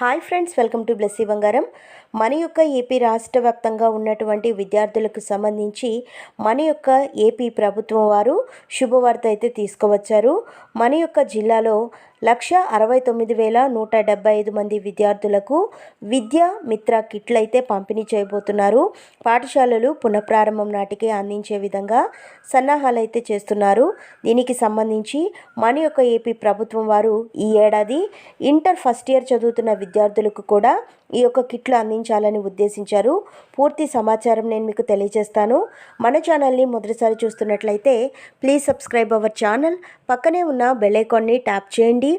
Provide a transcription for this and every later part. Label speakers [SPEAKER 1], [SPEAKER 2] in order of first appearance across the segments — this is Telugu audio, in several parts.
[SPEAKER 1] Hi friends welcome to Blessy Bangaram. మన యొక్క ఏపీ రాష్ట్ర వ్యాప్తంగా ఉన్నటువంటి విద్యార్థులకు సంబంధించి మన యొక్క ఏపీ ప్రభుత్వం వారు శుభవార్త అయితే తీసుకువచ్చారు. మన యొక్క జిల్లాలో లక్ష అరవై తొమ్మిది వేల నూట డెబ్బై ఐదు మంది విద్యార్థులకు విద్యా మిత్ర కిట్లు అయితే పంపిణీ చేయబోతున్నారు. పాఠశాలలు పునఃప్రారంభం నాటికి అందించే విధంగా సన్నాహాలు అయితే చేస్తున్నారు. దీనికి సంబంధించి మన యొక్క ఏపీ ప్రభుత్వం వారు ఈ ఏడాది ఇంటర్ ఫస్ట్ ఇయర్ చదువుతున్న విద్యార్థులకు కూడా ఈ యొక్క కిట్లు అందించాలని ఉద్దేశించారు. పూర్తి సమాచారం నేను మీకు తెలియజేస్తాను. మన ఛానల్ని మొదటిసారి చూస్తున్నట్లయితే ప్లీజ్ సబ్స్క్రైబ్ అవర్ ఛానల్. పక్కనే ఉన్న బెల్ ఐకాన్ని ట్యాప్ చేయండి.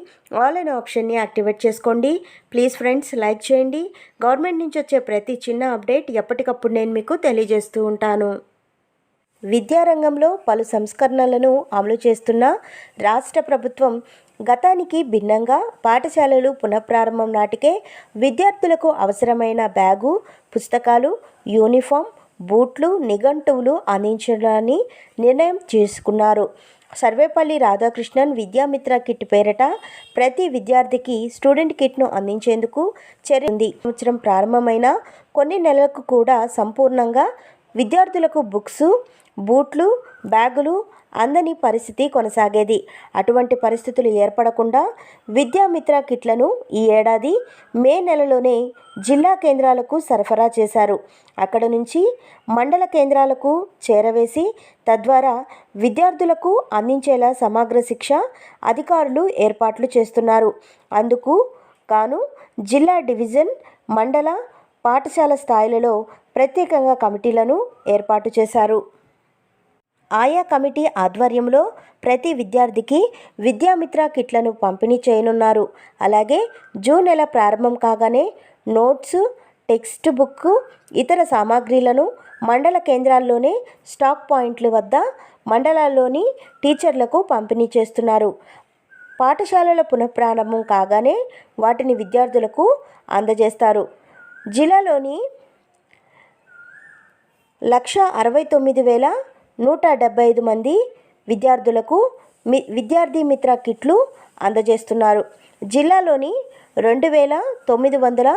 [SPEAKER 1] ఆల్ అనే ఆప్షన్ని యాక్టివేట్ చేసుకోండి. ప్లీజ్ ఫ్రెండ్స్ లైక్ చేయండి. గవర్నమెంట్ నుంచి వచ్చే ప్రతి చిన్న అప్డేట్ ఎప్పటికప్పుడు నేను మీకు తెలియజేస్తూ ఉంటాను. విద్యారంగంలో పలు సంస్కరణలను అమలు చేస్తున్న రాష్ట్ర ప్రభుత్వం గతానికి భిన్నంగా పాఠశాలలు పునఃప్రారంభం నాటికే విద్యార్థులకు అవసరమైన బ్యాగు పుస్తకాలు యూనిఫామ్ బూట్లు నిఘంటువులు అందించడాన్ని నిర్ణయం చేసుకున్నారు. సర్వేపల్లి రాధాకృష్ణన్ విద్యామిత్ర కిట్ పేరిట ప్రతి విద్యార్థికి స్టూడెంట్ కిట్ను అందించేందుకు చర్యంది సంవత్సరం ప్రారంభమైన కొన్ని నెలలకు కూడా సంపూర్ణంగా విద్యార్థులకు బుక్స్ బూట్లు బ్యాగులు అందని పరిస్థితి కొనసాగేది. అటువంటి పరిస్థితులు ఏర్పడకుండా విద్యామిత్ర కిట్లను ఈ ఏడాది మే నెలలోనే జిల్లా కేంద్రాలకు సరఫరా చేశారు. అక్కడ నుంచి మండల కేంద్రాలకు చేరవేసి తద్వారా విద్యార్థులకు అందించేలా సమగ్ర శిక్ష అధికారులు ఏర్పాట్లు చేస్తున్నారు. అందుకు గాను జిల్లా డివిజన్ మండల పాఠశాల స్థాయిలలో ప్రత్యేకంగా కమిటీలను ఏర్పాటు చేశారు. ఆయా కమిటీ ఆధ్వర్యంలో ప్రతి విద్యార్థికి విద్యామిత్ర కిట్లను పంపిణీ చేయనున్నారు. అలాగే జూన్ నెల ప్రారంభం కాగానే నోట్స్ టెక్స్ట్ బుక్ ఇతర సామాగ్రిలను మండల కేంద్రాల్లోనే స్టాక్ పాయింట్ల వద్ద మండలాల్లోని టీచర్లకు పంపిణీ చేస్తున్నారు. పాఠశాలల పునఃప్రారంభం కాగానే వాటిని విద్యార్థులకు అందజేస్తారు. జిల్లాలోని లక్ష అరవై తొమ్మిది వేల నూట డెబ్బై ఐదు మంది విద్యార్థులకు మి విద్యార్థి మిత్ర కిట్లు అందజేస్తున్నారు. జిల్లాలోని రెండు వేల తొమ్మిది వందల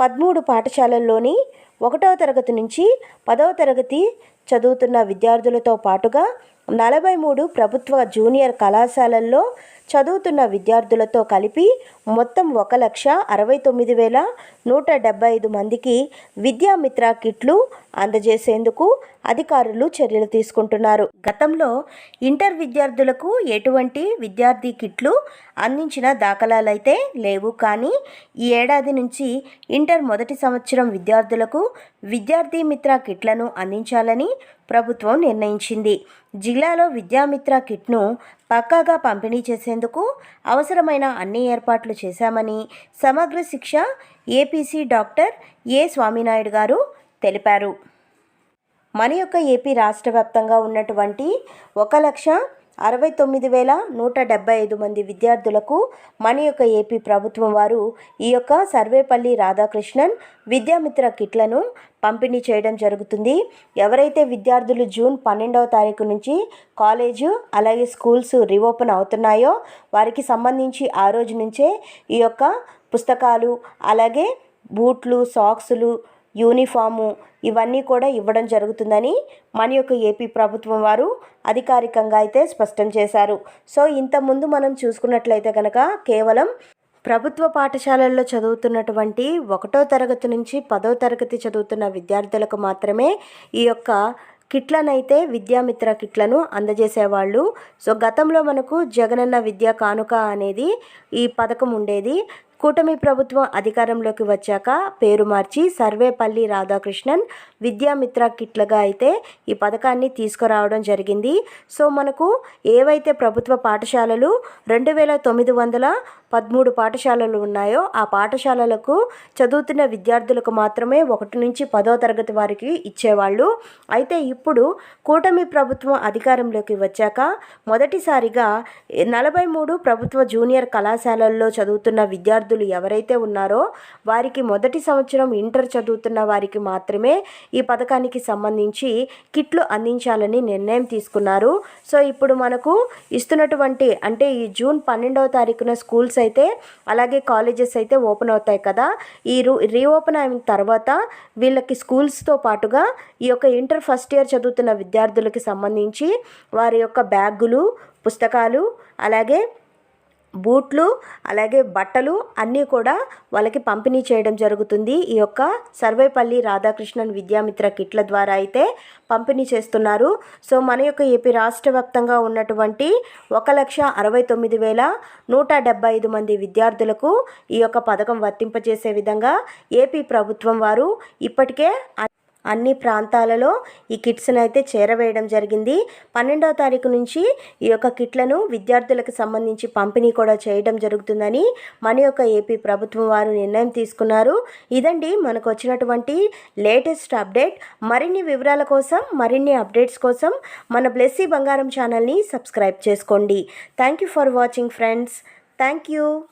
[SPEAKER 1] పదమూడు పాఠశాలల్లోని ఒకటవ తరగతి నుంచి పదవ తరగతి చదువుతున్న విద్యార్థులతో పాటుగా నలభై మూడు ప్రభుత్వ జూనియర్ కళాశాలల్లో చదువుతున్న విద్యార్థులతో కలిపి మొత్తం ఒక లక్ష అరవై తొమ్మిది వేల నూట డెబ్బై ఐదు మందికి విద్యామిత్ర కిట్లు అందజేసేందుకు అధికారులు చర్యలు తీసుకుంటున్నారు. గతంలో ఇంటర్ విద్యార్థులకు ఎటువంటి విద్యార్థి కిట్లు అందించిన దాఖలాలైతే లేవు. కానీ ఈ ఏడాది నుంచి ఇంటర్ మొదటి సంవత్సరం విద్యార్థులకు విద్యార్థి మిత్ర కిట్లను అందించాలని ప్రభుత్వం నిర్ణయించింది. జిల్లాలో విద్యామిత్ర కిట్ను పక్కాగా పంపిణీ చేసేందుకు అవసరమైన అన్ని ఏర్పాట్లు చేశామని సమగ్ర శిక్ష ఏపీసీ డాక్టర్ ఏ స్వామినాయుడు గారు తెలిపారు. మన యొక్క ఏపీ రాష్ట్ర వ్యాప్తంగా ఉన్నటువంటి ఒక లక్ష అరవై తొమ్మిది వేల నూట డెబ్బై ఐదు మంది విద్యార్థులకు మన యొక్క ఏపీ ప్రభుత్వం వారు ఈ యొక్క సర్వేపల్లి రాధాకృష్ణన్ విద్యామిత్ర కిట్లను పంపిణీ చేయడం జరుగుతుంది. ఎవరైతే విద్యార్థులు జూన్ పన్నెండవ తారీఖు నుంచి కాలేజు అలాగే స్కూల్స్ రీఓపెన్ అవుతున్నాయో వారికి సంబంధించి ఆ రోజు నుంచే ఈ యొక్క పుస్తకాలు అలాగే బూట్లు సాక్సులు యూనిఫాము ఇవన్నీ కూడా ఇవ్వడం జరుగుతుందని మన యొక్క ఏపీ ప్రభుత్వం వారు అధికారికంగా అయితే స్పష్టం చేశారు. సో ఇంతకుముందు మనం చూసుకున్నట్లయితే కనుక కేవలం ప్రభుత్వ పాఠశాలల్లో చదువుతున్నటువంటి ఒకటో తరగతి నుంచి పదో తరగతి చదువుతున్న విద్యార్థులకు మాత్రమే ఈ యొక్క కిట్లనైతే విద్యామిత్ర కిట్లను అందజేసేవాళ్ళు. సో గతంలో మనకు జగనన్న విద్యా కానుక అనేది ఈ పథకం ఉండేది. కూటమి ప్రభుత్వం అధికారంలోకి వచ్చాక పేరు మార్చి సర్వేపల్లి రాధాకృష్ణన్ విద్యామిత్ర కిట్లుగా అయితే ఈ పథకాన్ని తీసుకురావడం జరిగింది. సో మనకు ఏవైతే ప్రభుత్వ పాఠశాలలు రెండు వేల తొమ్మిది వందల పదమూడు పాఠశాలలు ఉన్నాయో ఆ పాఠశాలలకు చదువుతున్న విద్యార్థులకు మాత్రమే ఒకటి నుంచి పదో తరగతి వారికి ఇచ్చేవాళ్ళు. అయితే ఇప్పుడు కూటమి ప్రభుత్వం అధికారంలోకి వచ్చాక మొదటిసారిగా నలభై మూడు ప్రభుత్వ జూనియర్ కళాశాలల్లో చదువుతున్న విద్యార్థులు విద్యార్థులు ఎవరైతే ఉన్నారో వారికి మొదటి సంవత్సరం ఇంటర్ చదువుతున్న వారికి మాత్రమే ఈ పథకానికి సంబంధించి కిట్లు అందించాలని నిర్ణయం తీసుకున్నారు. సో ఇప్పుడు మనకు ఇస్తున్నటువంటి అంటే ఈ జూన్ పన్నెండవ తారీఖున స్కూల్స్ అయితే అలాగే కాలేజెస్ అయితే ఓపెన్ అవుతాయి కదా. ఈ రూ రీఓపెన్ అయిన తర్వాత వీళ్ళకి స్కూల్స్తో పాటుగా ఈ యొక్క ఇంటర్ ఫస్ట్ ఇయర్ చదువుతున్న విద్యార్థులకి సంబంధించి వారి యొక్క బ్యాగులు పుస్తకాలు అలాగే బూట్లు అలాగే బట్టలు అన్నీ కూడా వాళ్ళకి పంపిణీ చేయడం జరుగుతుంది. ఈ యొక్క సర్వేపల్లి రాధాకృష్ణన్ విద్యామిత్ర కిట్ల ద్వారా అయితే పంపిణీ చేస్తున్నారు. సో మన యొక్క ఏపీ రాష్ట్ర వ్యాప్తంగా ఉన్నటువంటి ఒక లక్ష అరవై తొమ్మిది వేల నూట డెబ్బై ఐదు మంది విద్యార్థులకు ఈ యొక్క పథకం వర్తింపజేసే విధంగా ఏపీ ప్రభుత్వం వారు ఇప్పటికే అన్ని ప్రాంతాలలో ఈ కిట్స్ను అయితే చేరవేయడం జరిగింది. పన్నెండవ తారీఖు నుంచి ఈ యొక్క కిట్లను విద్యార్థులకు సంబంధించి పంపిణీ కూడా చేయడం జరుగుతుందని మన యొక్క ఏపీ ప్రభుత్వం వారు నిర్ణయం తీసుకున్నారు. ఇదండి మనకు వచ్చినటువంటి లేటెస్ట్ అప్డేట్. మరిన్ని వివరాల కోసం మరిన్ని అప్డేట్స్ కోసం మన బ్లెస్సీ బంగారం ఛానల్ని సబ్స్క్రైబ్ చేసుకోండి. Thank you for watching friends. Thank you.